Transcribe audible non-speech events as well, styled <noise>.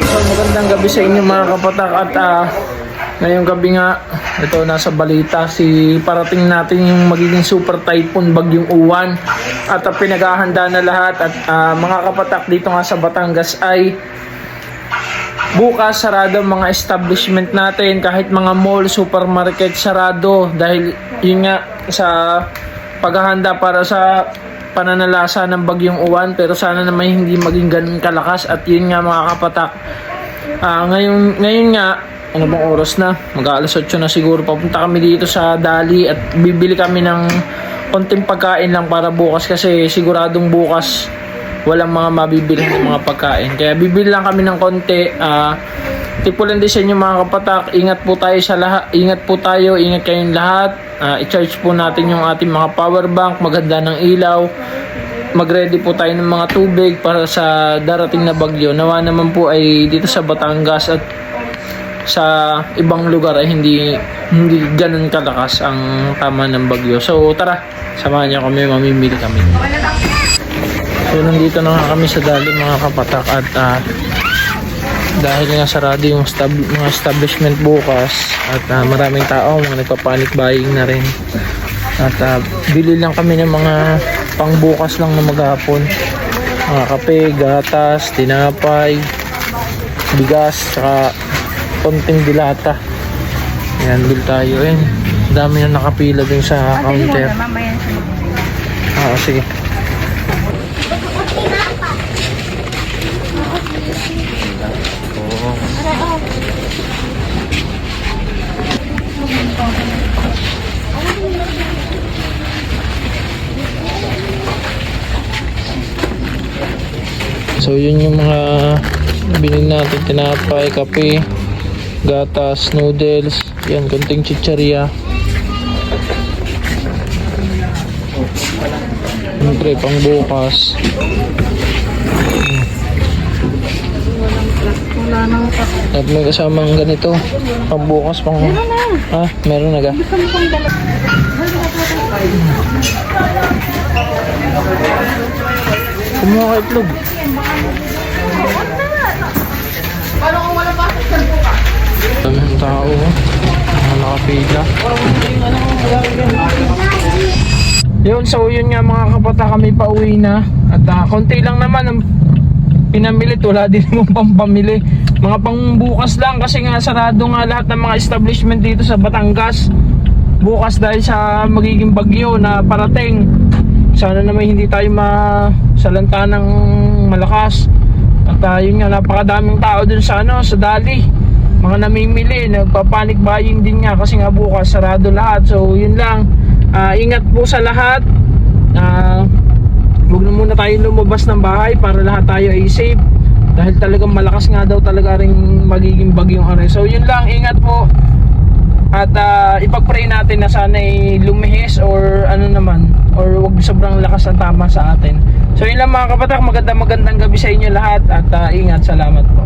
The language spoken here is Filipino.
So magandang gabi sa inyo mga kapatak at ah, ngayong gabi nga ito nasa balita si parating natin yung magiging super typhoon bagyong uwan. At ah, pinaghahanda na lahat. At ah, mga kapatak dito nga sa Batangas ay bukas sarado mga establishment natin. Kahit mga mall, supermarket sarado. Dahil yun nga sa paghahanda para sa pananalasa ng bagyong uwan pero sana naman hindi maging ganun kalakas at yun nga mga kapatak Ah, ngayon, ngayon nga, ano bang oras na? Mag-aalas 8 na siguro. Papunta kami dito sa Dali at bibili kami ng konting pagkain lang para bukas kasi siguradong bukas walang mga mabibili ng mga pagkain. Kaya bibili lang kami ng konti. Ah, tipulan din sa inyo mga kapatak. Ingat po tayo sa lahat. Ingat po tayo. Ingat kayong lahat. Ah, i-charge po natin yung ating mga power bank. Maganda ng ilaw mag-ready po tayo ng mga tubig para sa darating na bagyo. Nawa naman po ay dito sa Batangas at sa ibang lugar ay hindi hindi ganun kalakas ang tama ng bagyo. So tara, samahan niyo kami, mamimili kami. So nandito na nga kami sa dali mga kapatak at ah, dahil nga sarado yung stab mga establishment bukas at ah, maraming tao, mga nagpa-panic buying na rin. At ah, bili lang kami ng mga pangbukas lang na maghapon. Mga kape, gatas, tinapay, bigas, saka konting dilata. Ayan, bil tayo. Ayan, dami na nakapila dun sa counter. Ah, sige. So yun yung mga binili natin tinapay, kape, gatas, noodles, yan konting chicharia. Siyempre pang bukas. Wala nang pa. At may kasamang ganito, pang bukas pang... Ha? Meron na ga? Gusto mo pang dala. Kumuha ka itlog. Dami ng tao. oh. Mga nakapila. Yun, so yun nga mga kapata kami pa uwi na. At ah, konti lang naman ang pinamili. Wala din <laughs> mong pampamili. Mga pangbukas lang kasi nga sarado nga lahat ng mga establishment dito sa Batangas. Bukas dahil sa magiging bagyo na parating. Sana naman hindi tayo masalanta ng malakas. At uh, yun nga, napakadaming tao dun sa ano, sa Dali. Mga namimili, nagpa-panic buying din nga kasi nga bukas sarado lahat. So yun lang. Ah, ingat po sa lahat. Ah, Huwag na muna tayo lumabas ng bahay para lahat tayo ay safe. Dahil talagang malakas nga daw talaga rin magiging bagyong ano. So yun lang, ingat po. At ah, ipag-pray natin na sana ay lumihis or ano naman or wag sobrang lakas ang tama sa atin. So yun lang mga kapatak, magandang magandang gabi sa inyo lahat at ah, ingat, salamat po.